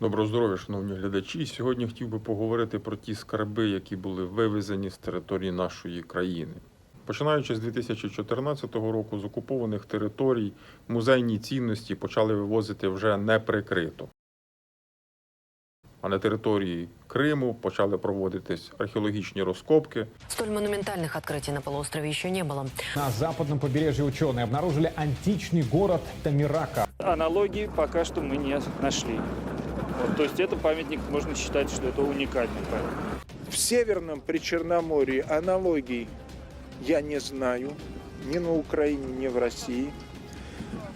Доброго здоров'я, шановні глядачі. Сьогодні хотів би поговорити про ті скарби, які були вивезені з території нашої країни. Починаючи з 2014 року, з окупованих територій музейні цінності почали вивозити вже неприкрито. А на території Криму почали проводитись археологічні розкопки, Столь монументальных открытий на полуострове еще не было. На западном побережье ученые обнаружили античный город Тамирака. Аналогии пока что мы не нашли. То есть это памятник, можно считать, что это уникальный памятник. В Северном Причерноморье аналогий я не знаю, ни на Украине, ни в России.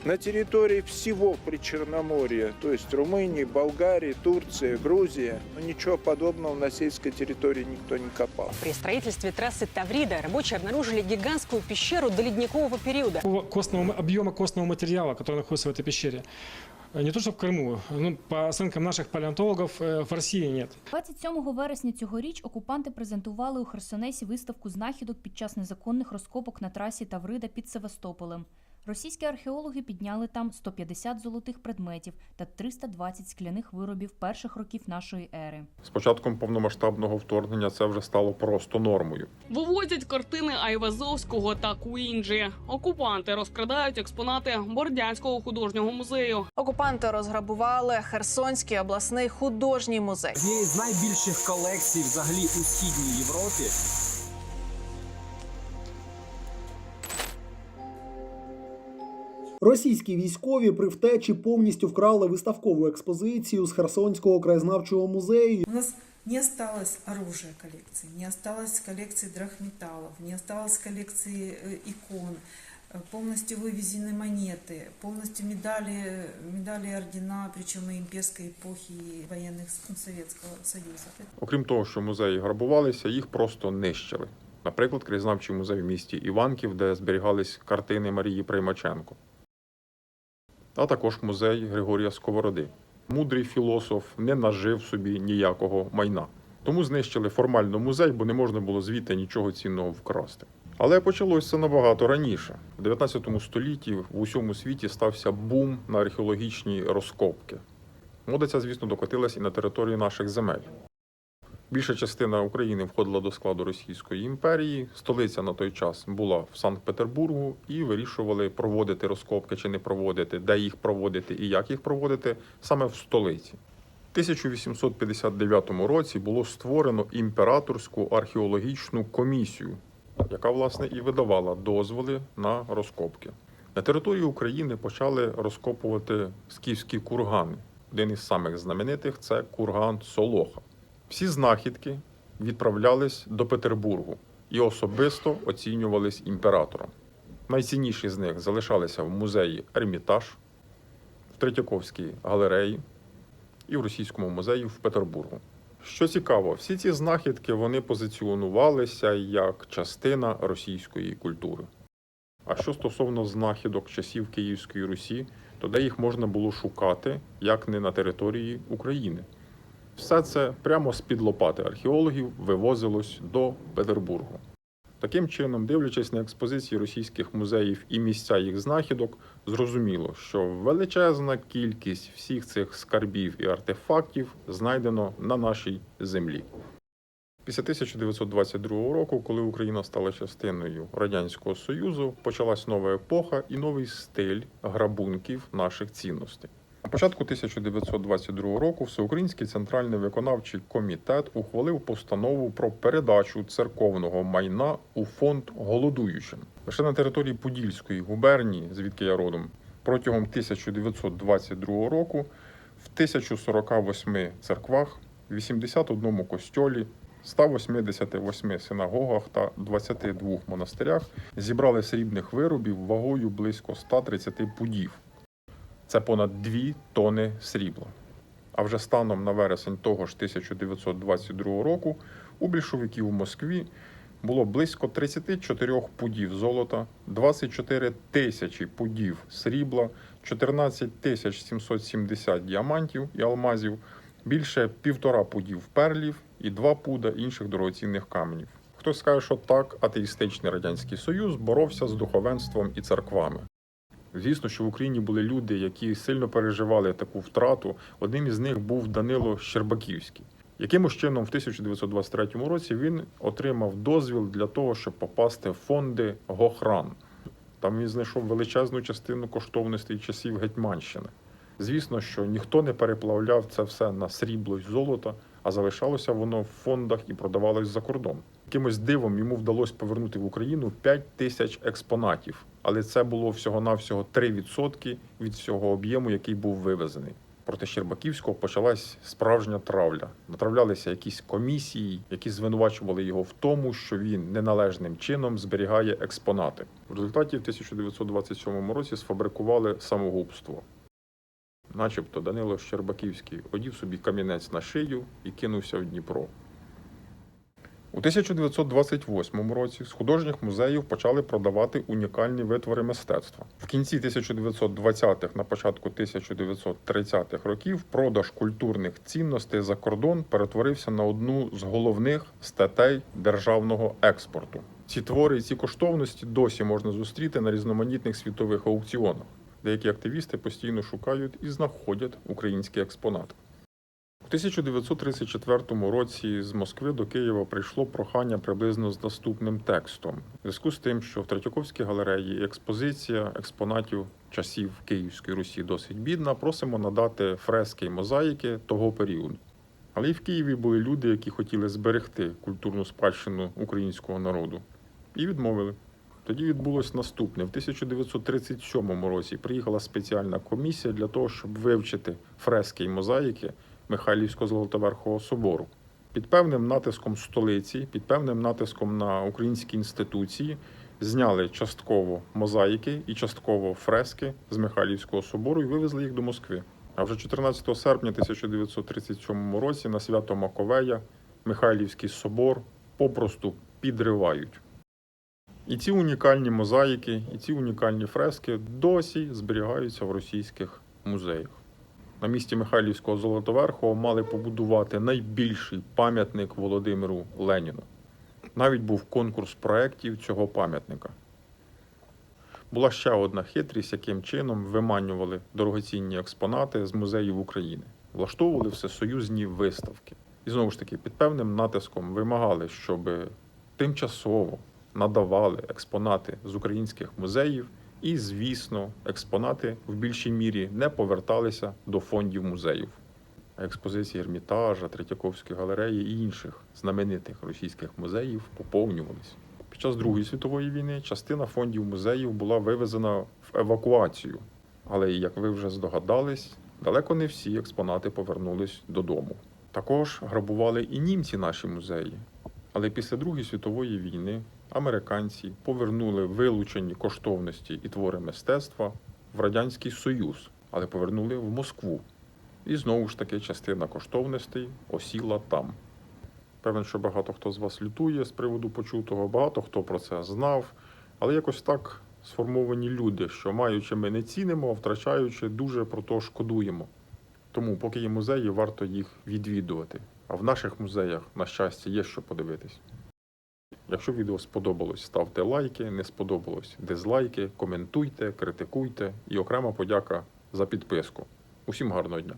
На территории всего Причерноморья, то есть Румынии, Болгарии, Турции, Грузия, но ничего подобного на сельской территории никто не копал. При строительстве трассы Таврида рабочие обнаружили гигантскую пещеру до ледникового периода. костного, объема костного материала, который находится в этой пещере. Э, Не то, что в Крыму, ну, по оценкам наших палеонтологов, э, в России нет. 27 вересня цьогоріч окупанти презентували у Херсонесі виставку знахідок під час незаконних розкопок на трасі Таврида під Севастополем. Російські археологи підняли там 150 золотих предметів та 320 скляних виробів перших років нашої ери. з початком повномасштабного вторгнення це вже стало просто нормою. Вивозять картини Айвазовського та Куінджі. Окупанти розкрадають експонати Бордянського художнього музею. Окупанти розграбували Херсонський обласний художній музей. Однієї з найбільших колекцій взагалі у східній Європі. Російські військові при втечі повністю вкрали виставкову експозицію з Херсонського краєзнавчого музею. У нас не осталось оружия коллекции, не осталось коллекции драгметаллов, не осталось коллекции э, икон, э, полностью вывезены монеты, полностью медали, медали и ордена, причем и имперской эпохи и военных ну, Советского Союза. Окрім того, що музеї грабувалися, їх просто нищили. Наприклад, краєзнавчий музей в місті Іванків, де зберігались картини Марії Приймаченко, а також музей Григорія Сковороди. Мудрий філософ не нажив собі ніякого майна. Тому знищили формально музей, бо не можна було звідти нічого цінного вкрасти. Але почалося це набагато раніше. У 19 столітті в усьому світі стався бум на археологічні розкопки. Мода ця, звісно, докотилась і на території наших земель. Більша частина України входила до складу Російської імперії. Столиця на той час була в Санкт-Петербургу і вирішували проводити розкопки чи не проводити, де їх проводити і як їх проводити саме в столиці. В 1859 році було створено імператорську археологічну комісію, яка власне і видавала дозволи на розкопки. На території України почали розкопувати скіфські кургани. Один із самих знаменитих це курган Солоха. Всі знахідки відправлялись до Петербургу і особисто оцінювались імператором. Найцінніші з них залишалися в музеї Ермітаж, в Третьяковській галереї і в Російському музеї в Петербургу. Що цікаво, всі ці знахідки вони позиціонувалися як частина російської культури. А що стосовно знахідок часів Київської Русі, то де їх можна було шукати, як не на території України. Все це прямо з-під лопати археологів вивозилось до Петербургу. Таким чином, дивлячись на експозиції російських музеїв і місця їх знахідок, зрозуміло, що величезна кількість всіх цих скарбів і артефактів знайдено на нашій землі. Після 1922 року, коли Україна стала частиною Радянського Союзу, почалась нова епоха і новий стиль грабунків наших цінностей. На початку 1922 року Всеукраїнський центральний виконавчий комітет ухвалив постанову про передачу церковного майна у фонд голодуючим. Лише на території Подільської губернії, звідки я родом, протягом 1922 року в 1048 церквах, 81 костьолі, 188 синагогах та 22 монастирях зібрали срібних виробів вагою близько 130 пудів. Це понад 2 тони срібла. А вже станом на вересень того ж 1922 року у більшовиків у Москві було близько 34 пудів золота, 24 тисячі пудів срібла, 14 тисяч 770 діамантів і алмазів, більше півтора пудів перлів і два пуда інших дорогоцінних каменів. Хтось скаже, що так, атеїстичний радянський союз боровся з духовенством і церквами. Звісно, що в Україні були люди, які сильно переживали таку втрату. Одним із них був Данило Щербаківський. Якимось чином, в 1923 році він отримав дозвіл для того, щоб попасти в фонди Гохран. Там він знайшов величезну частину коштовностей часів Гетьманщини. Звісно, що ніхто не переплавляв це все на срібло й золото, а залишалося воно в фондах і продавалось за кордон. Якимось дивом йому вдалося повернути в Україну 5 тисяч експонатів, але це було всього-навсього 3% від всього об'єму, який був вивезений. Проти Щербаківського почалась справжня травля. Натравлялися якісь комісії, які звинувачували його в тому, що він неналежним чином зберігає експонати. В результаті в 1927 році сфабрикували самогубство. Начебто Данило Щербаківський одів собі камінець на шию і кинувся в Дніпро. У 1928 році з художніх музеїв почали продавати унікальні витвори мистецтва. В кінці 1920-х, на початку 1930-х років продаж культурних цінностей за кордон перетворився на одну з головних статей державного експорту. Ці твори і ці коштовності досі можна зустріти на різноманітних світових аукціонах. Деякі активісти постійно шукають і знаходять українські експонати. У 1934 році з Москви до Києва прийшло прохання приблизно з наступним текстом. В зв'язку з тим, що в Третьяковській галереї експозиція експонатів часів Київської Русі досить бідна, просимо надати фрески і мозаїки того періоду. Але і в Києві були люди, які хотіли зберегти культурну спадщину українського народу, і відмовили. Тоді відбулось наступне. В 1937 році приїхала спеціальна комісія для того, щоб вивчити фрески і мозаїки Михайлівського Золотоверхового собору. Під певним натиском столиці, під певним натиском на українські інституції зняли частково мозаїки і частково фрески з Михайлівського собору і вивезли їх до Москви. А вже 14 серпня 1937 році на свято Маковея Михайлівський собор попросту підривають. І ці унікальні мозаїки, і ці унікальні фрески досі зберігаються в російських музеях. На місці Михайлівського Золотоверхового мали побудувати найбільший пам'ятник Володимиру Леніну. Навіть був конкурс проєктів цього пам'ятника. Була ще одна хитрість, яким чином виманювали дорогоцінні експонати з музеїв України, влаштовували всесоюзні виставки. І знову ж таки, під певним натиском вимагали, щоб тимчасово надавали експонати з українських музеїв, і, звісно, експонати в більшій мірі не поверталися до фондів музеїв. Експозиції Ермітажа, Третьяковської галереї і інших знаменитих російських музеїв поповнювались. Під час Другої світової війни частина фондів музеїв була вивезена в евакуацію. Але, як ви вже здогадались, далеко не всі експонати повернулись додому. Також грабували і німці наші музеї. Але після Другої світової війни американці повернули вилучені коштовності і твори мистецтва в Радянський Союз, але повернули в Москву. І знову ж таки частина коштовностей осіла там. Певен, що багато хто з вас лютує з приводу почутого, багато хто про це знав, але якось так сформовані люди, що маючи ми не цінимо, а втрачаючи дуже про то шкодуємо. Тому, поки є музеї, варто їх відвідувати. А в наших музеях, на щастя, є що подивитись. Якщо відео сподобалось, ставте лайки, не сподобалось дизлайки, коментуйте, критикуйте і окрема подяка за підписку. Усім гарного дня!